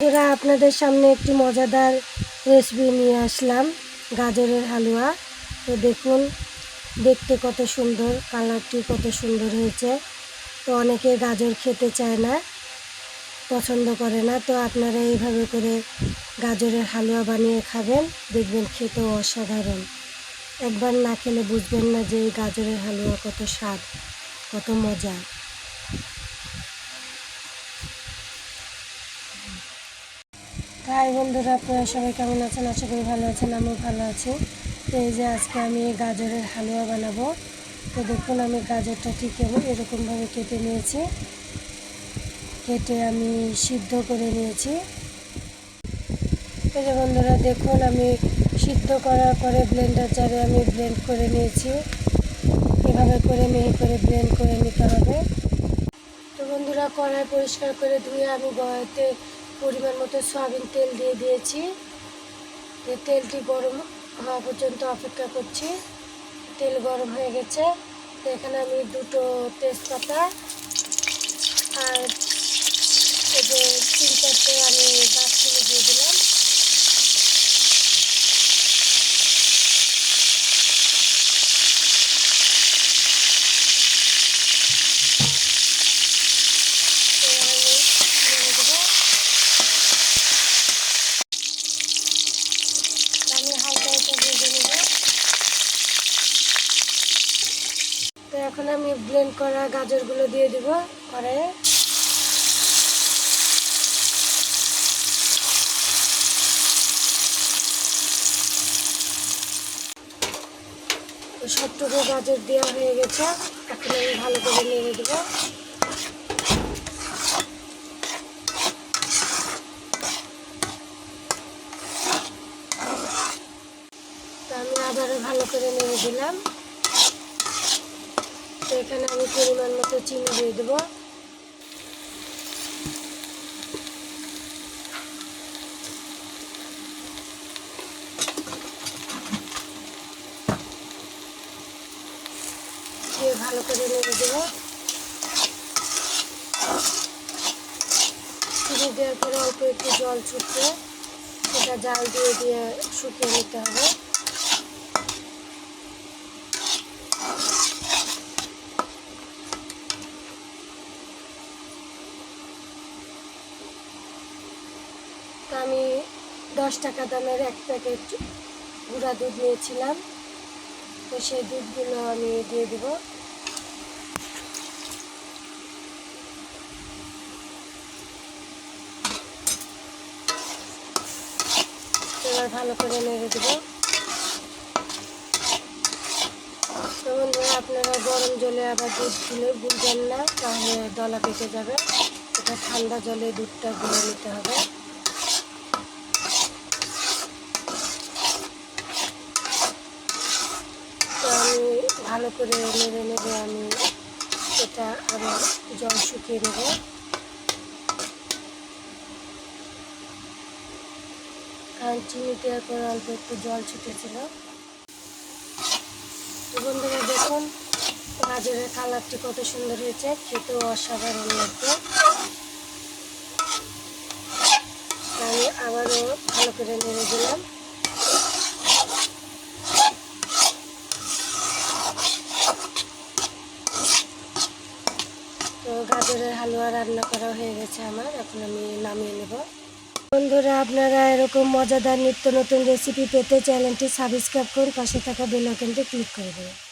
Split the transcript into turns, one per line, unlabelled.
বন্ধুরা, আপনাদের সামনে একটি মজাদার রেসিপি নিয়ে আসলাম, গাজরের হালুয়া। তো দেখুন, দেখতে কত সুন্দর কালারটি কত সুন্দর হয়েছে। তো অনেকে গাজর খেতে চায় না, পছন্দ করে না। তো আপনারা এইভাবে করে গাজরের হালুয়া বানিয়ে খাবেন, দেখবেন খেতেও অসাধারণ। একবার না খেলে বুঝবেন না যে এই গাজরের হালুয়া কত স্বাদ, কত মজা। হাই বন্ধুরা, আপনারা সবাই কেমন আছেন? আশা করি ভালো আছেন, আমিও ভালো আছি। তো এই যে আজকে আমি গাজরের হালুয়া বানাবো। তো দেখুন আমি গাজরটা ঠিক এরকমভাবে কেটে নিয়েছি। কেটে আমি সিদ্ধ করে নিয়েছি। এই যে বন্ধুরা, দেখুন আমি সিদ্ধ করার পরে ব্লেন্ডার জারে আমি ব্লেন্ড করে নিয়েছি। এভাবে করে মিহি করে ব্লেন্ড করে নিতে হবে। তো বন্ধুরা, কড়াই পরিষ্কার করে ধুয়ে আমি গড়াইতে পরিমাণ মতো সয়াবিন তেল দিয়ে দিয়েছি। তেলটি গরম হওয়া পর্যন্ত অপেক্ষা করছি। তেল গরম হয়ে গেছে। এখানে আমি দুটো তেজপাতা আর এই যে তিন চারটে আমি গাছ দিয়ে দিলাম তো আমি নেড়ে দেবো আমি হালকা এটা ভেজে নেব তো এখন আমি ব্লেন্ড করা গাজরগুলো দিয়ে দিব কড়াইয়ে সবটুকু গাজর দেওয়া হয়ে গেছে, এখন আমি ভালো করে নেড়ে দেবো। আমি আবারও ভালো করে নেড়ে দিলাম। তো এখানে আমি পরিমাণ মতো চিনি দিয়ে দেবো। দিয়ে ভালো করে নেড়ে দেবো। চিনি দেওয়ার পরে অল্প একটু জল ছুটবে সেটা জাল দিয়ে দিয়ে শুকিয়ে নিতে হবে। আমি দশ টাকা দামের এক প্যাকেট গুঁড়া দুধ নিয়েছিলাম। তো সেই দুধগুলো আমি দিয়ে দিব। এবার ভালো করে নেড়ে দেবো। তো বন্ধুরা, আপনারা গরম জলে আবার দুধ দিলে বুঝবেন না, তাহলে দলা পেকে যাবে। এটা ঠান্ডা জলে দুধটা গুলে নিতে হবে তো আমি ভালো করে নেড়ে নেড়ে আমি এটা আবার জল শুকিয়ে নেব। কারণ চিনি দেওয়ার পর অল্প একটু জল ছুটেছিল। বন্ধুরা দেখুন, গাজরের কালারটি কত সুন্দর হয়েছে, খেতেও অসাধারণ লাগবে আমি আবারও ভালো করে নেড়ে দিলাম। গাজরের হালুয়া রান্না করা হয়ে গেছে আমার। এখন আমি নামিয়ে নেব। বন্ধুরা, আপনারা এরকম মজাদার নিত্য নতুন রেসিপি পেতে চ্যানেলটি সাবস্ক্রাইব করুন, পাশে থাকা বেল ক্লিক করে দেবেন